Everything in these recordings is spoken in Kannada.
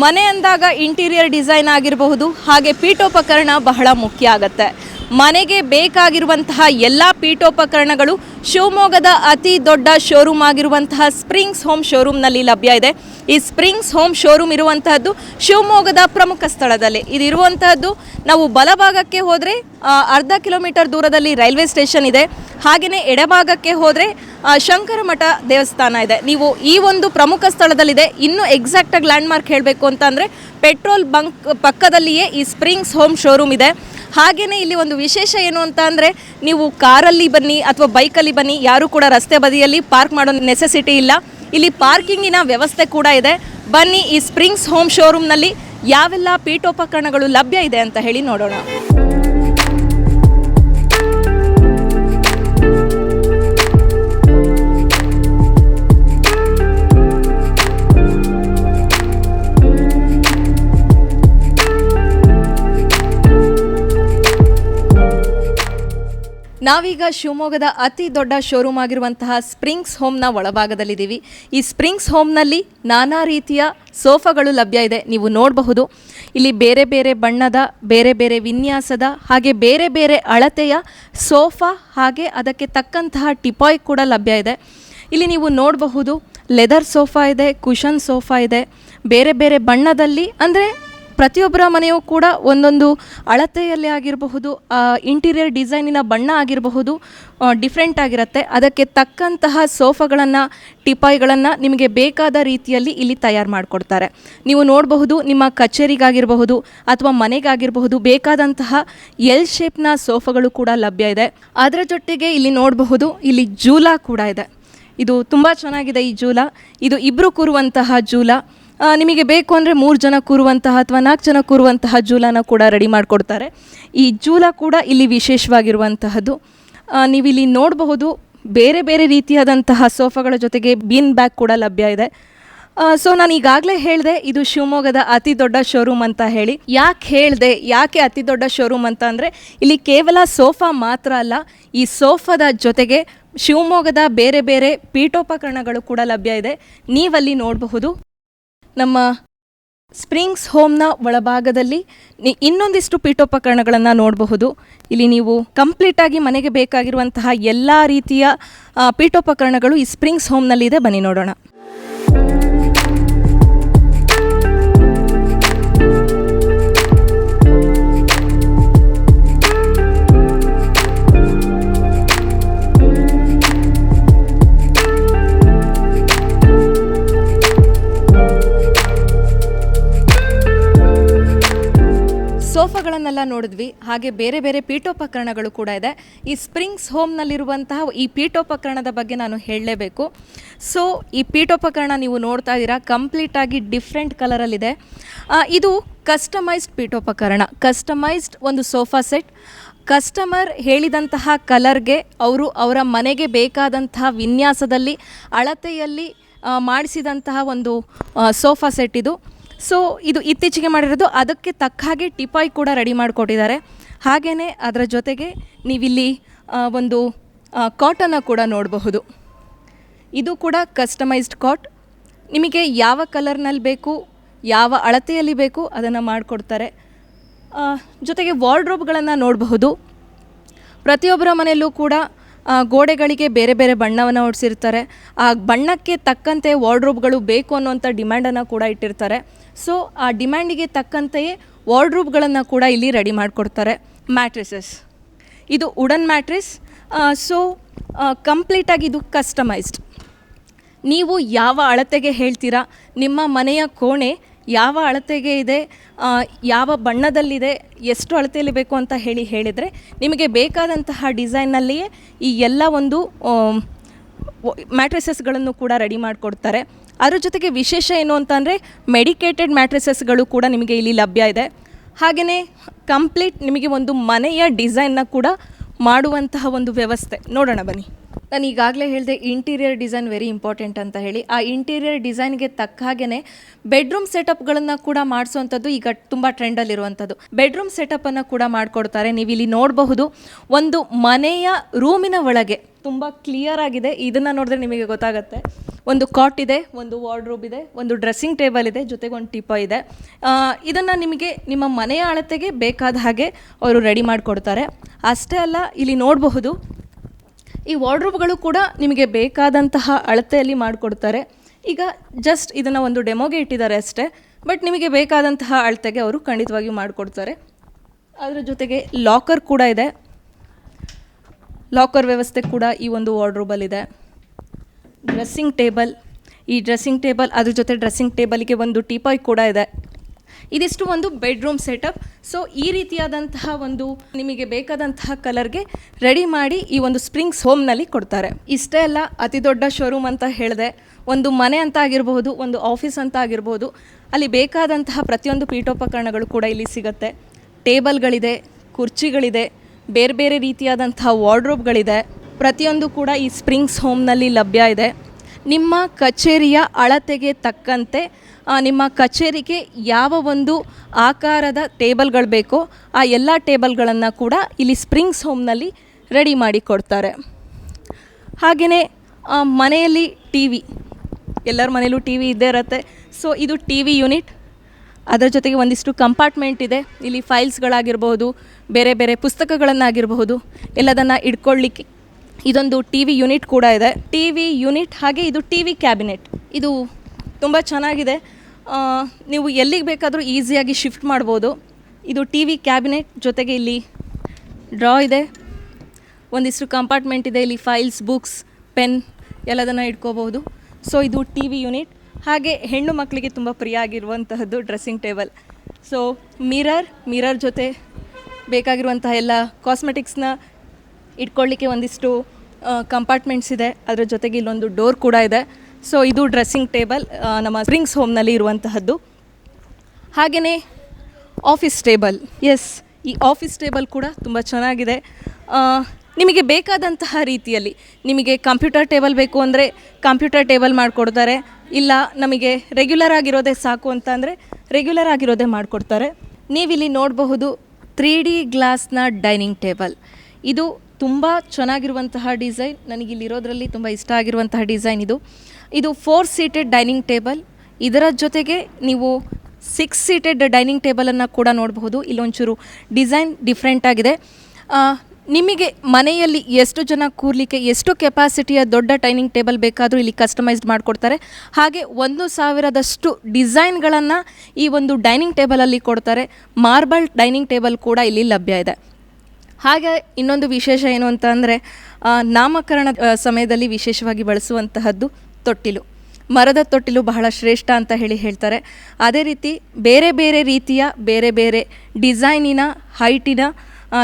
ಮನೆ ಅಂದಾಗ ಇಂಟೀರಿಯರ್ ಡಿಸೈನ್ ಆಗಿರಬಹುದು ಹಾಗೆ ಪೀಠೋಪಕರಣ ಬಹಳ ಮುಖ್ಯ ಆಗತ್ತೆ. ಮನೆಗೆ ಬೇಕಾಗಿರುವಂತಹ ಎಲ್ಲ ಪೀಠೋಪಕರಣಗಳು ಶಿವಮೊಗ್ಗದ ಅತಿ ದೊಡ್ಡ ಶೋರೂಮ್ ಆಗಿರುವಂತಹ ಸ್ಪ್ರಿಂಗ್ಸ್ ಹೋಮ್ ಶೋರೂಮ್ನಲ್ಲಿ ಲಭ್ಯ ಇದೆ. ಈ ಸ್ಪ್ರಿಂಗ್ಸ್ ಹೋಮ್ ಶೋರೂಮ್ ಇರುವಂತಹದ್ದು ಶಿವಮೊಗ್ಗದ ಪ್ರಮುಖ ಸ್ಥಳದಲ್ಲಿ. ಇದಿರುವಂತಹದ್ದು ನಾವು ಬಲಭಾಗಕ್ಕೆ ಹೋದರೆ ಅರ್ಧ ಕಿಲೋಮೀಟರ್ ದೂರದಲ್ಲಿ ರೈಲ್ವೆ ಸ್ಟೇಷನ್ ಇದೆ. ಹಾಗೆಯೇ ಎಡಭಾಗಕ್ಕೆ ಹೋದರೆ ಶಂಕರಮಠ ದೇವಸ್ಥಾನ ಇದೆ. ನೀವು ಈ ಒಂದು ಪ್ರಮುಖ ಸ್ಥಳದಲ್ಲಿದೆ. ಇನ್ನು ಎಕ್ಸಾಕ್ಟಾಗಿ ಲ್ಯಾಂಡ್ಮಾರ್ಕ್ ಹೇಳಬೇಕು ಅಂತ ಅಂದರೆ ಪೆಟ್ರೋಲ್ ಬಂಕ್ ಪಕ್ಕದಲ್ಲಿಯೇ ಈ ಸ್ಪ್ರಿಂಗ್ಸ್ ಹೋಮ್ ಶೋರೂಮ್ ಇದೆ. ಹಾಗೆಯೇ ಇಲ್ಲಿ ಒಂದು ವಿಶೇಷ ಏನು ಅಂತ ಅಂದರೆ ನೀವು ಕಾರಲ್ಲಿ ಬನ್ನಿ ಅಥವಾ ಬೈಕಲ್ಲಿ ಬನ್ನಿ, ಯಾರೂ ಕೂಡ ರಸ್ತೆ ಬದಿಯಲ್ಲಿ ಪಾರ್ಕ್ ಮಾಡೋ ನೆಸೆಸಿಟಿ ಇಲ್ಲ. ಇಲ್ಲಿ ಪಾರ್ಕಿಂಗಿನ ವ್ಯವಸ್ಥೆ ಕೂಡ ಇದೆ. ಬನ್ನಿ ಈ ಸ್ಪ್ರಿಂಗ್ಸ್ ಹೋಮ್ ಶೋರೂಮ್ನಲ್ಲಿ ಯಾವೆಲ್ಲ ಪೀಠೋಪಕರಣಗಳು ಲಭ್ಯ ಇದೆ ಅಂತ ಹೇಳಿ ನೋಡೋಣ. ನಾವೀಗ ಶಿವಮೊಗ್ಗದ ಅತಿ ದೊಡ್ಡ ಶೋರೂಮ್ ಆಗಿರುವಂತಹ ಸ್ಪ್ರಿಂಗ್ಸ್ ಹೋಮ್ನ ಒಳಭಾಗದಲ್ಲಿದ್ದೀವಿ. ಈ ಸ್ಪ್ರಿಂಗ್ಸ್ ಹೋಮ್ನಲ್ಲಿ ನಾನಾ ರೀತಿಯ ಸೋಫಾಗಳು ಲಭ್ಯ ಇದೆ. ನೀವು ನೋಡಬಹುದು. ಇಲ್ಲಿ ಬೇರೆ ಬೇರೆ ಬಣ್ಣದ, ಬೇರೆ ಬೇರೆ ವಿನ್ಯಾಸದ, ಹಾಗೆ ಬೇರೆ ಬೇರೆ ಅಳತೆಯ ಸೋಫಾ, ಹಾಗೆ ಅದಕ್ಕೆ ತಕ್ಕಂತಹ ಟಿಪಾಯ್ ಕೂಡ ಲಭ್ಯ ಇದೆ. ಇಲ್ಲಿ ನೀವು ನೋಡಬಹುದು, ಲೆದರ್ ಸೋಫಾ ಇದೆ ಕುಷನ್ ಸೋಫಾ ಇದೆ. ಬೇರೆ ಬೇರೆ ಬಣ್ಣದಲ್ಲಿ, ಅಂದರೆ ಪ್ರತಿಯೊಬ್ಬರ ಮನೆಯೂ ಕೂಡ ಒಂದೊಂದು ಅಳತೆಯಲ್ಲಿ ಆಗಿರಬಹುದು ಇಂಟೀರಿಯರ್ ಡಿಸೈನಿನ ಬಣ್ಣ ಆಗಿರಬಹುದು ಡಿಫ್ರೆಂಟ್ ಆಗಿರುತ್ತೆ. ಅದಕ್ಕೆ ತಕ್ಕಂತಹ ಸೋಫಾಗಳನ್ನು, ಟಿಪಾಯಿಗಳನ್ನು ನಿಮಗೆ ಬೇಕಾದ ರೀತಿಯಲ್ಲಿ ಇಲ್ಲಿ ತಯಾರು ಮಾಡಿಕೊಡ್ತಾರೆ. ನೀವು ನೋಡಬಹುದು, ನಿಮ್ಮ ಕಚೇರಿಗಾಗಿರಬಹುದು ಅಥವಾ ಮನೆಗಾಗಿರಬಹುದು, ಬೇಕಾದಂತಹ ಎಲ್ ಶೇಪ್ನ ಸೋಫಾಗಳು ಕೂಡ ಲಭ್ಯ ಇದೆ. ಅದರ ಜೊತೆಗೆ ಇಲ್ಲಿ ನೋಡಬಹುದು, ಇಲ್ಲಿ ಜೂಲಾ ಕೂಡ ಇದೆ. ಇದು ತುಂಬ ಚೆನ್ನಾಗಿದೆ ಈ ಜೂಲ. ಇದು ಇಬ್ಬರು ಕೂರುವಂತಹ ಜೂಲ. ನಿಮಗೆ ಬೇಕು ಅಂದರೆ ಮೂರು ಜನ ಕೂರುವಂತಹ ಅಥವಾ ನಾಲ್ಕು ಜನ ಕೂರುವಂತಹ ಜೂಲನ ಕೂಡ ರೆಡಿ ಮಾಡಿಕೊಡ್ತಾರೆ. ಈ ಜೂಲ ಕೂಡ ಇಲ್ಲಿ ವಿಶೇಷವಾಗಿರುವಂತಹದ್ದು. ನೀವಿಲ್ಲಿ ನೋಡಬಹುದು ಬೇರೆ ಬೇರೆ ರೀತಿಯಾದಂತಹ ಸೋಫಾಗಳ ಜೊತೆಗೆ ಬೀನ್ ಬ್ಯಾಗ್ ಕೂಡ ಲಭ್ಯ ಇದೆ. ಸೊ ನಾನು ಈಗಾಗಲೇ ಹೇಳಿದೆ, ಇದು ಶಿವಮೊಗ್ಗದ ಅತಿ ದೊಡ್ಡ ಶೋರೂಮ್ ಅಂತ ಹೇಳಿ. ಯಾಕೆ ಹೇಳಿದೆ, ಯಾಕೆ ಅತಿ ದೊಡ್ಡ ಶೋರೂಮ್ ಅಂತ ಅಂದರೆ, ಇಲ್ಲಿ ಕೇವಲ ಸೋಫಾ ಮಾತ್ರ ಅಲ್ಲ, ಈ ಸೋಫಾದ ಜೊತೆಗೆ ಶಿವಮೊಗ್ಗದ ಬೇರೆ ಬೇರೆ ಪೀಠೋಪಕರಣಗಳು ಕೂಡ ಲಭ್ಯ ಇದೆ. ನೀವಲ್ಲಿ ನೋಡಬಹುದು. ನಮ್ಮ ಸ್ಪ್ರಿಂಗ್ಸ್ ಹೋಮ್ನ ಒಳಭಾಗದಲ್ಲಿ ಇನ್ನೊಂದಿಷ್ಟು ಪೀಠೋಪಕರಣಗಳನ್ನು ನೋಡಬಹುದು. ಇಲ್ಲಿ ನೀವು ಕಂಪ್ಲೀಟಾಗಿ ಮನೆಗೆ ಬೇಕಾಗಿರುವಂತಹ ಎಲ್ಲ ರೀತಿಯ ಪೀಠೋಪಕರಣಗಳು ಈ ಸ್ಪ್ರಿಂಗ್ಸ್ ಹೋಮ್ನಲ್ಲಿದೆ. ಬನ್ನಿ ನೋಡೋಣ. ಸೋಫಾಗಳನ್ನೆಲ್ಲ ನೋಡಿದ್ವಿ. ಹಾಗೆ ಬೇರೆ ಬೇರೆ ಪೀಠೋಪಕರಣಗಳು ಕೂಡ ಇದೆ. ಈ ಸ್ಪ್ರಿಂಗ್ಸ್ ಹೋಮ್ನಲ್ಲಿರುವಂತಹ ಈ ಪೀಠೋಪಕರಣದ ಬಗ್ಗೆ ನಾನು ಹೇಳಲೇಬೇಕು. ಸೊ ಈ ಪೀಠೋಪಕರಣ ನೀವು ನೋಡ್ತಾ ಇದ್ದೀರಾ ಕಂಪ್ಲೀಟಾಗಿ ಡಿಫ್ರೆಂಟ್ ಕಲರಲ್ಲಿದೆ. ಇದು ಕಸ್ಟಮೈಸ್ಡ್ ಪೀಠೋಪಕರಣ. ಕಸ್ಟಮೈಸ್ಡ್ ಒಂದು ಸೋಫಾ ಸೆಟ್. ಕಸ್ಟಮರ್ ಹೇಳಿದಂತಹ ಕಲರ್ಗೆ ಅವರು ಅವರ ಮನೆಗೆ ಬೇಕಾದಂತಹ ವಿನ್ಯಾಸದಲ್ಲಿ ಅಳತೆಯಲ್ಲಿ ಮಾಡಿಸಿದಂತಹ ಒಂದು ಸೋಫಾ ಸೆಟ್ ಇದು. ಸೊ ಇದು ಇತ್ತೀಚೆಗೆ ಮಾಡಿರೋದು. ಅದಕ್ಕೆ ತಕ್ಕ ಹಾಗೆ ಟಿಪಾಯ್ ಕೂಡ ರೆಡಿ ಮಾಡಿಕೊಟ್ಟಿದ್ದಾರೆ. ಹಾಗೆಯೇ ಅದರ ಜೊತೆಗೆ ನೀವಿಲ್ಲಿ ಒಂದು ಕಾಟನ್ನು ಕೂಡ ನೋಡಬಹುದು. ಇದು ಕೂಡ ಕಸ್ಟಮೈಸ್ಡ್ ಕಾಟ್ ನಿಮಗೆ ಯಾವ ಕಲರ್ನಲ್ಲಿ ಬೇಕು, ಯಾವ ಅಳತೆಯಲ್ಲಿ ಬೇಕು ಅದನ್ನು ಮಾಡಿಕೊಡ್ತಾರೆ. ಜೊತೆಗೆ ವಾರ್ಡ್ರೋಬ್ಗಳನ್ನು ನೋಡಬಹುದು. ಪ್ರತಿಯೊಬ್ಬರ ಮನೆಯಲ್ಲೂ ಕೂಡ ಗೋಡೆಗಳಿಗೆ ಬೇರೆ ಬೇರೆ ಬಣ್ಣವನ್ನು ಹೊಡಿಸಿರ್ತಾರೆ. ಆ ಬಣ್ಣಕ್ಕೆ ತಕ್ಕಂತೆ ವಾರ್ಡ್ರೋಬ್ಗಳು ಬೇಕು ಅನ್ನೋಂಥ ಡಿಮ್ಯಾಂಡನ್ನು ಕೂಡ ಇಟ್ಟಿರ್ತಾರೆ. ಸೊ ಆ ಡಿಮ್ಯಾಂಡಿಗೆ ತಕ್ಕಂತೆಯೇ ವಾರ್ಡ್ರೂಬ್ಗಳನ್ನು ಕೂಡ ಇಲ್ಲಿ ರೆಡಿ ಮಾಡಿಕೊಡ್ತಾರೆ. ಮ್ಯಾಟ್ರಿಸಸ್ ಇದು ವುಡನ್ ಮ್ಯಾಟ್ರಿಸ್ ಸೊ ಕಂಪ್ಲೀಟಾಗಿ ಇದು ಕಸ್ಟಮೈಸ್ಡ್ ನೀವು ಯಾವ ಅಳತೆಗೆ ಹೇಳ್ತೀರಾ? ನಿಮ್ಮ ಮನೆಯ ಕೋಣೆ ಯಾವ ಅಳತೆಗೆ ಇದೆ? ಯಾವ ಬಣ್ಣದಲ್ಲಿದೆ? ಎಷ್ಟು ಅಳತೆಯಲ್ಲಿ ಬೇಕು ಅಂತ ಹೇಳಿ ಹೇಳಿದರೆ, ನಿಮಗೆ ಬೇಕಾದಂತಹ ಡಿಸೈನ್ನಲ್ಲಿಯೇ ಈ ಎಲ್ಲ ಒಂದು ಮ್ಯಾಟ್ರಿಸಸ್ಗಳನ್ನು ಕೂಡ ರೆಡಿ ಮಾಡಿಕೊಡ್ತಾರೆ. ಅದ್ರ ಜೊತೆಗೆ ವಿಶೇಷ ಏನು ಅಂತಂದರೆ ಮೆಡಿಕೇಟೆಡ್ ಮ್ಯಾಟ್ರೆಸಸ್ಗಳು ಕೂಡ ನಿಮಗೆ ಇಲ್ಲಿ ಲಭ್ಯ ಇದೆ. ಹಾಗೆಯೇ ಕಂಪ್ಲೀಟ್ ನಿಮಗೆ ಒಂದು ಮನೆಯ ಡಿಸೈನ್ನ ಕೂಡ ಮಾಡುವಂತಹ ಒಂದು ವ್ಯವಸ್ಥೆ. ನೋಡೋಣ ಬನ್ನಿ. ನಾನು ಈಗಾಗಲೇ ಹೇಳಿದೆ ಇಂಟೀರಿಯರ್ ಡಿಸೈನ್ ವೆರಿ ಇಂಪಾರ್ಟೆಂಟ್ ಅಂತ ಹೇಳಿ. ಆ ಇಂಟೀರಿಯರ್ ಡಿಸೈನ್ಗೆ ತಕ್ಕ ಹಾಗೆಯೇ ಬೆಡ್ರೂಮ್ ಸೆಟಪ್ಗಳನ್ನು ಕೂಡ ಮಾಡಿಸುವಂಥದ್ದು ಈಗ ತುಂಬ ಟ್ರೆಂಡಲ್ಲಿರುವಂಥದ್ದು. ಬೆಡ್ರೂಮ್ ಸೆಟಪನ್ನು ಕೂಡ ಮಾಡಿಕೊಡ್ತಾರೆ. ನೀವು ಇಲ್ಲಿ ನೋಡಬಹುದು ಒಂದು ಮನೆಯ ರೂಮಿನ ಒಳಗೆ ತುಂಬ ಕ್ಲಿಯರ್ ಆಗಿದೆ. ಇದನ್ನು ನೋಡಿದ್ರೆ ನಿಮಗೆ ಗೊತ್ತಾಗುತ್ತೆ. ಒಂದು ಕಾಟ್ ಇದೆ, ಒಂದು ವಾರ್ಡ್ರೋಬ್ ಇದೆ, ಒಂದು ಡ್ರೆಸ್ಸಿಂಗ್ ಟೇಬಲ್ ಇದೆ, ಜೊತೆಗೆ ಒಂದು ಟಿಪ ಇದೆ. ಇದನ್ನು ನಿಮಗೆ ನಿಮ್ಮ ಮನೆಯ ಅಳತೆಗೆ ಬೇಕಾದ ಹಾಗೆ ಅವರು ರೆಡಿ ಮಾಡಿಕೊಡ್ತಾರೆ. ಅಷ್ಟೇ ಅಲ್ಲ, ಇಲ್ಲಿ ನೋಡಬಹುದು ಈ ವಾರ್ಡ್ರೋಬ್ಗಳು ಕೂಡ ನಿಮಗೆ ಬೇಕಾದಂತಹ ಅಳತೆಯಲ್ಲಿ ಮಾಡಿಕೊಡ್ತಾರೆ. ಈಗ ಜಸ್ಟ್ ಇದನ್ನು ಒಂದು ಡೆಮೋಗೆ ಇಟ್ಟಿದ್ದಾರೆ ಅಷ್ಟೇ ಬಟ್ ನಿಮಗೆ ಬೇಕಾದಂತಹ ಅಳತೆಗೆ ಅವರು ಖಂಡಿತವಾಗಿಯೂ ಮಾಡಿಕೊಡ್ತಾರೆ. ಅದರ ಜೊತೆಗೆ ಲಾಕರ್ ಕೂಡ ಇದೆ. ಲಾಕರ್ ವ್ಯವಸ್ಥೆ ಕೂಡ ಈ ಒಂದು ವಾರ್ಡ್ರೂಬಲ್ಲಿದೆ. ಡ್ರೆಸ್ಸಿಂಗ್ ಟೇಬಲ್, ಈ ಡ್ರೆಸ್ಸಿಂಗ್ ಟೇಬಲ್, ಅದ್ರ ಜೊತೆ ಡ್ರೆಸ್ಸಿಂಗ್ ಟೇಬಲ್ಗೆ ಒಂದು ಟೀಪಾಯ್ ಕೂಡ ಇದೆ. ಇದಿಷ್ಟು ಒಂದು ಬೆಡ್ರೂಮ್ ಸೆಟಪ್ ಸೊ ಈ ರೀತಿಯಾದಂತಹ ಒಂದು ನಿಮಗೆ ಬೇಕಾದಂತಹ ಕಲರ್ಗೆ ರೆಡಿ ಮಾಡಿ ಈ ಒಂದು ಸ್ಪ್ರಿಂಗ್ಸ್ ಹೋಮ್ನಲ್ಲಿ ಕೊಡ್ತಾರೆ. ಇಷ್ಟೇ ಅಲ್ಲ, ಅತಿ ದೊಡ್ಡ ಶೋರೂಮ್ ಅಂತ ಹೇಳಿದೆ. ಒಂದು ಮನೆ ಅಂತ ಆಗಿರಬಹುದು, ಒಂದು ಆಫೀಸ್ ಅಂತ ಆಗಿರ್ಬೋದು ಅಲ್ಲಿ ಬೇಕಾದಂತಹ ಪ್ರತಿಯೊಂದು ಪೀಠೋಪಕರಣಗಳು ಕೂಡ ಇಲ್ಲಿ ಸಿಗುತ್ತೆ. ಟೇಬಲ್ಗಳಿದೆ ಕುರ್ಚಿಗಳಿದೆ, ಬೇರೆ ಬೇರೆ ರೀತಿಯಾದಂತಹ ವಾರ್ಡ್ರೋಬ್ಗಳಿದೆ ಪ್ರತಿಯೊಂದು ಕೂಡ ಈ ಸ್ಪ್ರಿಂಗ್ಸ್ ಹೋಮ್ನಲ್ಲಿ ಲಭ್ಯ ಇದೆ. ನಿಮ್ಮ ಕಚೇರಿಯ ಅಳತೆಗೆ ತಕ್ಕಂತೆ ನಿಮ್ಮ ಕಚೇರಿಗೆ ಯಾವ ಒಂದು ಆಕಾರದ ಟೇಬಲ್ಗಳು ಬೇಕೋ ಆ ಎಲ್ಲ ಟೇಬಲ್ಗಳನ್ನು ಕೂಡ ಇಲ್ಲಿ ಸ್ಪ್ರಿಂಗ್ಸ್ ಹೋಮ್ನಲ್ಲಿ ರೆಡಿ ಮಾಡಿ ಕೊಡ್ತಾರೆ. ಹಾಗೆಯೇ ಮನೆಯಲ್ಲಿ ಟಿ ವಿ ಎಲ್ಲರ ಮನೆಯಲ್ಲೂ ಟಿ ವಿ ಇದ್ದೇ ಇರುತ್ತೆ. ಸೊ, ಇದು ಟಿ ವಿ ಯೂನಿಟ್. ಅದರ ಜೊತೆಗೆ ಒಂದಿಷ್ಟು ಕಂಪಾರ್ಟ್ಮೆಂಟ್ ಇದೆ. ಇಲ್ಲಿ ಫೈಲ್ಸ್ಗಳಾಗಿರ್ಬೋದು, ಬೇರೆ ಬೇರೆ ಪುಸ್ತಕಗಳನ್ನಾಗಿರಬಹುದು ಎಲ್ಲದನ್ನು ಇಟ್ಕೊಳ್ಳಿಕ್ಕೆ ಇದೊಂದು ಟಿ ವಿ ಯೂನಿಟ್ ಕೂಡ ಇದೆ. ಟಿ ವಿ ಯೂನಿಟ್ ಹಾಗೆ ಇದು ಟಿ ವಿ ಕ್ಯಾಬಿನೆಟ್. ಇದು ತುಂಬ ಚೆನ್ನಾಗಿದೆ. ನೀವು ಎಲ್ಲಿಗೆ ಬೇಕಾದರೂ ಈಸಿಯಾಗಿ ಶಿಫ್ಟ್ ಮಾಡ್ಬೋದು. ಇದು ಟಿ ವಿ ಕ್ಯಾಬಿನೆಟ್ ಜೊತೆಗೆ ಇಲ್ಲಿ ಡ್ರಾ ಇದೆ. ಒಂದಿಷ್ಟು ಕಂಪಾರ್ಟ್ಮೆಂಟ್ ಇದೆ, ಇಲ್ಲಿ ಫೈಲ್ಸ್, ಬುಕ್ಸ್, ಪೆನ್ ಎಲ್ಲದನ್ನು ಇಟ್ಕೋಬಹುದು. ಸೊ, ಇದು ಟಿ ವಿ ಯೂನಿಟ್. ಹಾಗೆ ಹೆಣ್ಣು ಮಕ್ಕಳಿಗೆ ತುಂಬ ಪ್ರಿಯ ಆಗಿರುವಂತಹದ್ದು dressing table. So, mirror mirror ಜೊತೆ ಬೇಕಾಗಿರುವಂತಹ ಎಲ್ಲ ಕಾಸ್ಮೆಟಿಕ್ಸ್ನ ಇಟ್ಕೊಳ್ಳಿಕ್ಕೆ ಒಂದಿಷ್ಟು ಕಂಪಾರ್ಟ್ಮೆಂಟ್ಸ್ ಇದೆ. ಅದರ ಜೊತೆಗೆ ಇಲ್ಲೊಂದು ಡೋರ್ ಕೂಡ ಇದೆ. ಸೊ ಇದು ಡ್ರೆಸ್ಸಿಂಗ್ ಟೇಬಲ್ ನಮ್ಮ ಸ್ಪ್ರಿಂಗ್ಸ್ ಹೋಮ್ನಲ್ಲಿ ಇರುವಂತಹದ್ದು. ಹಾಗೆಯೇ ಆಫೀಸ್ ಟೇಬಲ್ ಎಸ್ ಈ ಆಫೀಸ್ ಟೇಬಲ್ ಕೂಡ ತುಂಬ ಚೆನ್ನಾಗಿದೆ. ನಿಮಗೆ ಬೇಕಾದಂತಹ ರೀತಿಯಲ್ಲಿ ನಿಮಗೆ ಕಂಪ್ಯೂಟರ್ ಟೇಬಲ್ ಬೇಕು ಅಂದರೆ ಕಂಪ್ಯೂಟರ್ ಟೇಬಲ್ ಮಾಡಿಕೊಡ್ತಾರೆ. ಇಲ್ಲ, ನಮಗೆ ರೆಗ್ಯುಲರ್ ಆಗಿರೋದೇ ಸಾಕು ಅಂತ ಅಂದರೆ ರೆಗ್ಯುಲರ್ ಆಗಿರೋದೇ ಮಾಡಿಕೊಡ್ತಾರೆ. ನೀವಿಲ್ಲಿ ನೋಡಬಹುದು ತ್ರೀ ಡಿ ಗ್ಲಾಸ್ನ ಡೈನಿಂಗ್ ಟೇಬಲ್ ಇದು ತುಂಬ ಚೆನ್ನಾಗಿರುವಂತಹ ಡಿಸೈನ್, ನನಗಿಲ್ಲಿರೋದ್ರಲ್ಲಿ ತುಂಬ ಇಷ್ಟ ಆಗಿರುವಂತಹ ಡಿಸೈನ್ ಇದು. ಇದು ಫೋರ್ ಸೀಟೆಡ್ ಡೈನಿಂಗ್ ಟೇಬಲ್ ಇದರ ಜೊತೆಗೆ ನೀವು ಸಿಕ್ಸ್ ಸೀಟೆಡ್ ಡೈನಿಂಗ್ ಟೇಬಲನ್ನು ಕೂಡ ನೋಡಬಹುದು. ಇಲ್ಲೊಂಚೂರು ಡಿಸೈನ್ ಡಿಫ್ರೆಂಟ್ ಆಗಿದೆ. ನಿಮಗೆ ಮನೆಯಲ್ಲಿ ಎಷ್ಟು ಜನ ಕೂರಲಿಕ್ಕೆ ಎಷ್ಟು ಕೆಪಾಸಿಟಿಯ ದೊಡ್ಡ ಡೈನಿಂಗ್ ಟೇಬಲ್ ಬೇಕಾದರೂ ಇಲ್ಲಿ ಕಸ್ಟಮೈಸ್ಡ್ ಮಾಡಿಕೊಡ್ತಾರೆ. ಹಾಗೆ ಒಂದು ಸಾವಿರದಷ್ಟು ಡಿಸೈನ್ಗಳನ್ನು ಈ ಒಂದು ಡೈನಿಂಗ್ ಟೇಬಲಲ್ಲಿ ಕೊಡ್ತಾರೆ. ಮಾರ್ಬಲ್ ಡೈನಿಂಗ್ ಟೇಬಲ್ ಕೂಡ ಇಲ್ಲಿ ಲಭ್ಯ ಇದೆ. ಹಾಗೆ ಇನ್ನೊಂದು ವಿಶೇಷ ಏನು ಅಂತ ಅಂದರೆ ನಾಮಕರಣ ಸಮಯದಲ್ಲಿ ವಿಶೇಷವಾಗಿ ಬಳಸುವಂತಹದ್ದು ತೊಟ್ಟಿಲು. ಮರದ ತೊಟ್ಟಿಲು ಬಹಳ ಶ್ರೇಷ್ಠ ಅಂತ ಹೇಳಿ ಹೇಳ್ತಾರೆ. ಅದೇ ರೀತಿ ಬೇರೆ ಬೇರೆ ರೀತಿಯ ಬೇರೆ ಬೇರೆ ಡಿಸೈನಿನ, ಹೈಟಿನ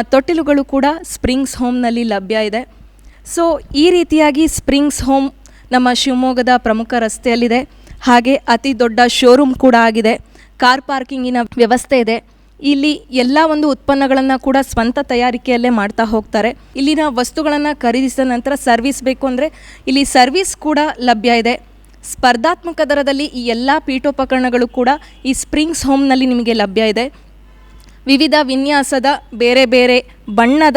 ತೊಟ್ಟಿಲುಗಳು ಕೂಡ ಸ್ಪ್ರಿಂಗ್ಸ್ ಹೋಮ್ನಲ್ಲಿ ಲಭ್ಯ ಇದೆ. ಸೊ, ಈ ರೀತಿಯಾಗಿ ಸ್ಪ್ರಿಂಗ್ಸ್ ಹೋಮ್ ನಮ್ಮ ಶಿವಮೊಗ್ಗದ ಪ್ರಮುಖ ರಸ್ತೆಯಲ್ಲಿದೆ. ಹಾಗೆ ಅತಿ ದೊಡ್ಡ ಶೋರೂಮ್ ಕೂಡ ಆಗಿದೆ. ಕಾರ್ ಪಾರ್ಕಿಂಗಿನ ವ್ಯವಸ್ಥೆ ಇದೆ. ಇಲ್ಲಿ ಎಲ್ಲ ಒಂದು ಉತ್ಪನ್ನಗಳನ್ನು ಕೂಡ ಸ್ವಂತ ತಯಾರಿಕೆಯಲ್ಲೇ ಮಾಡ್ತಾ ಹೋಗ್ತಾರೆ. ಇಲ್ಲಿನ ವಸ್ತುಗಳನ್ನು ಖರೀದಿಸಿದ ನಂತರ ಸರ್ವಿಸ್ ಬೇಕು ಅಂದರೆ ಇಲ್ಲಿ ಸರ್ವಿಸ್ ಕೂಡ ಲಭ್ಯ ಇದೆ. ಸ್ಪರ್ಧಾತ್ಮಕ ದರದಲ್ಲಿ ಈ ಎಲ್ಲ ಪೀಠೋಪಕರಣಗಳು ಕೂಡ ಈ ಸ್ಪ್ರಿಂಗ್ಸ್ ಹೋಮ್ನಲ್ಲಿ ನಿಮಗೆ ಲಭ್ಯ ಇದೆ. ವಿವಿಧ ವಿನ್ಯಾಸದ ಬೇರೆ ಬೇರೆ ಬಣ್ಣದ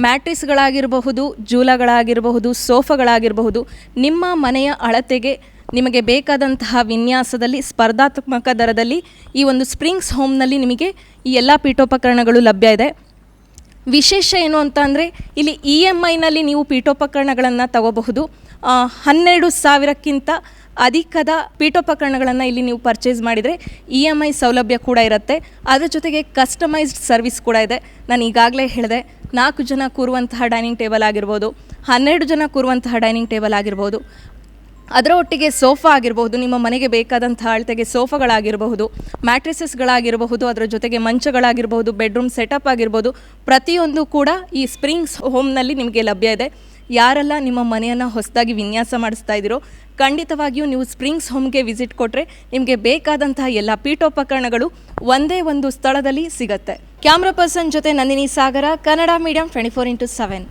ಮ್ಯಾಟ್ರಿಸ್ಗಳಾಗಿರಬಹುದು ಜೂಲಗಳಾಗಿರಬಹುದು, ಸೋಫಾಗಳಾಗಿರಬಹುದು. ನಿಮ್ಮ ಮನೆಯ ಅಳತೆಗೆ ನಿಮಗೆ ಬೇಕಾದಂತಹ ವಿನ್ಯಾಸದಲ್ಲಿ, ಸ್ಪರ್ಧಾತ್ಮಕ ದರದಲ್ಲಿ ಈ ಒಂದು ಸ್ಪ್ರಿಂಗ್ಸ್ ಹೋಮ್ನಲ್ಲಿ ನಿಮಗೆ ಈ ಎಲ್ಲ ಪೀಠೋಪಕರಣಗಳು ಲಭ್ಯ ಇದೆ. ವಿಶೇಷ ಏನು ಅಂತ ಅಂದರೆ, ಇಲ್ಲಿ ಇ ಎಂ ಐನಲ್ಲಿ ನೀವು ಪೀಠೋಪಕರಣಗಳನ್ನು ತಗೋಬಹುದು. ಹನ್ನೆರಡು ಸಾವಿರಕ್ಕಿಂತ ಅಧಿಕದ ಪೀಠೋಪಕರಣಗಳನ್ನು ಇಲ್ಲಿ ನೀವು ಪರ್ಚೇಸ್ ಮಾಡಿದರೆ ಇ ಎಂ ಐ ಸೌಲಭ್ಯ ಕೂಡ ಇರುತ್ತೆ. ಅದರ ಜೊತೆಗೆ ಕಸ್ಟಮೈಸ್ಡ್ ಸರ್ವಿಸ್ ಕೂಡ ಇದೆ. ನಾನು ಈಗಾಗಲೇ ಹೇಳಿದೆ, ನಾಲ್ಕು ಜನ ಕೂರುವಂತಹ ಡೈನಿಂಗ್ ಟೇಬಲ್ ಆಗಿರ್ಬೋದು, ಹನ್ನೆರಡು ಜನ ಕೂರುವಂತಹ ಡೈನಿಂಗ್ ಟೇಬಲ್ ಆಗಿರ್ಬೋದು. ಅದರ ಒಟ್ಟಿಗೆ ಸೋಫಾ ಆಗಿರಬಹುದು, ನಿಮ್ಮ ಮನೆಗೆ ಬೇಕಾದಂಥ ಅಳತೆಗೆ ಸೋಫಾಗಳಾಗಿರಬಹುದು, ಮ್ಯಾಟ್ರಿಸಸ್ಗಳಾಗಿರಬಹುದು, ಅದರ ಜೊತೆಗೆ ಮಂಚಗಳಾಗಿರಬಹುದು, ಬೆಡ್ರೂಮ್ ಸೆಟಪ್ ಆಗಿರ್ಬೋದು, ಪ್ರತಿಯೊಂದು ಕೂಡ ಈ ಸ್ಪ್ರಿಂಗ್ಸ್ ಹೋಮ್ನಲ್ಲಿ ನಿಮಗೆ ಲಭ್ಯ ಇದೆ. ಯಾರೆಲ್ಲ ನಿಮ್ಮ ಮನೆಯನ್ನು ಹೊಸದಾಗಿ ವಿನ್ಯಾಸ ಮಾಡಿಸ್ತಾ ಇದ್ದೀರೋ, ಖಂಡಿತವಾಗಿಯೂ ನೀವು ಸ್ಪ್ರಿಂಗ್ಸ್ ಹೋಮ್ಗೆ ವಿಸಿಟ್ ಕೊಟ್ಟರೆ ನಿಮಗೆ ಬೇಕಾದಂತಹ ಎಲ್ಲ ಪೀಠೋಪಕರಣಗಳು ಒಂದೇ ಒಂದು ಸ್ಥಳದಲ್ಲಿ ಸಿಗುತ್ತೆ. ಕ್ಯಾಮ್ರಾ ಪರ್ಸನ್ ಜೊತೆ Nandini Sagara, Kannada medium twenty four into seven